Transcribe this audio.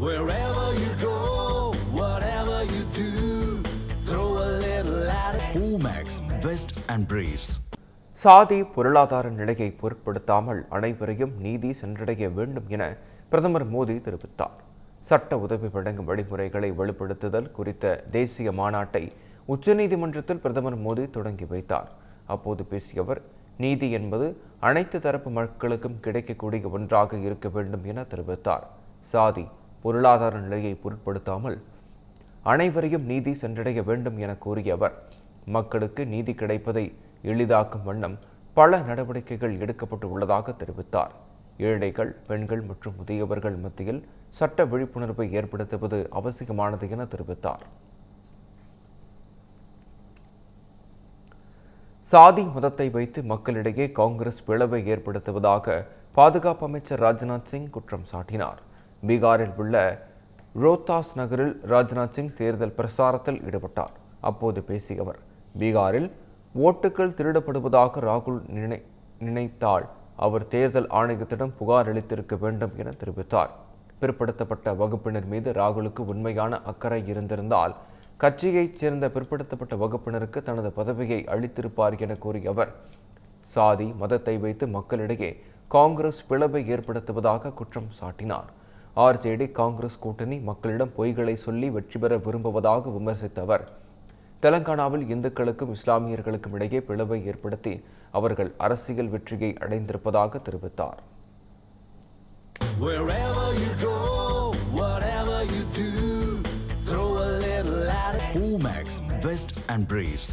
Wherever you go, whatever you do, throw a little at it. Omax, Vest and Briefs. சாதி பொருளாதார நிலையை பொருட்படுத்தாமல் அனைவரையும் நீதி சென்றடைய வேண்டும் என பிரதமர் மோடி தெரிவித்தார் சட்ட உதவி வழங்கும் வழிமுறைகளை வலுப்படுத்துதல் குறித்த தேசிய மாநாட்டை உச்சநீதிமன்றத்தில் பிரதமர் மோடி தொடங்கி வைத்தார் அப்போது பேசிய அவர் நீதி என்பது அனைத்து தரப்பு மக்களுக்கும் கிடைக்கக்கூடிய ஒன்றாக இருக்க வேண்டும் என தெரிவித்தார் சாதி பொருளாதார நிலையை பொருட்படுத்தாமல் அனைவரையும் நீதி சென்றடைய வேண்டும் என கூறிய அவர் மக்களுக்கு நீதி கிடைப்பதை எளிதாக்கும் வண்ணம் பல நடவடிக்கைகள் எடுக்கப்பட்டு உள்ளதாக தெரிவித்தார். ஏழைகள் பெண்கள் மற்றும் முதியவர்கள் மத்தியில் சட்ட விழிப்புணர்வை ஏற்படுத்துவது அவசியமானது என தெரிவித்தார். சாதி மதத்தை வைத்து மக்களிடையே காங்கிரஸ் பிளவை ஏற்படுத்துவதாக பாதுகாப்பு அமைச்சர் ராஜ்நாத் சிங் குற்றம் சாட்டினார். பீகாரில் உள்ள ரோத்தாஸ் நகரில் ராஜ்நாத் சிங் தேர்தல் பிரசாரத்தில் ஈடுபட்டார். அப்போது பேசிய அவர் பீகாரில் ஓட்டுகள் திருடப்படுவதாக ராகுல் நினை நினைத்தால் அவர் தேர்தல் ஆணையத்திடம் புகார் அளித்திருக்க வேண்டும் என தெரிவித்தார். பிற்படுத்தப்பட்ட வகுப்பினர் மீது ராகுலுக்கு உண்மையான அக்கறை இருந்திருந்தால் கட்சியைச் சேர்ந்த பிற்படுத்தப்பட்ட வகுப்பினருக்கு தனது பதவியை அளித்திருப்பார் என கூறிய அவர் சாதி மதத்தை வைத்து மக்களிடையே காங்கிரஸ் பிளவை ஏற்படுத்துவதாக குற்றம் சாட்டினார். ஆர்ஜேடி காங்கிரஸ் கூட்டணி மக்களிடம் பொய்களை சொல்லி வெற்றி பெற விரும்புவதாக விமர்சித்த அவர் தெலங்கானாவில் இந்துக்களுக்கும் இஸ்லாமியர்களுக்கும் இடையே பிளவை ஏற்படுத்தி அவர்கள் அரசியல் வெற்றியை அடைந்திருப்பதாக தெரிவித்தார். Omax, Vest and Briefs.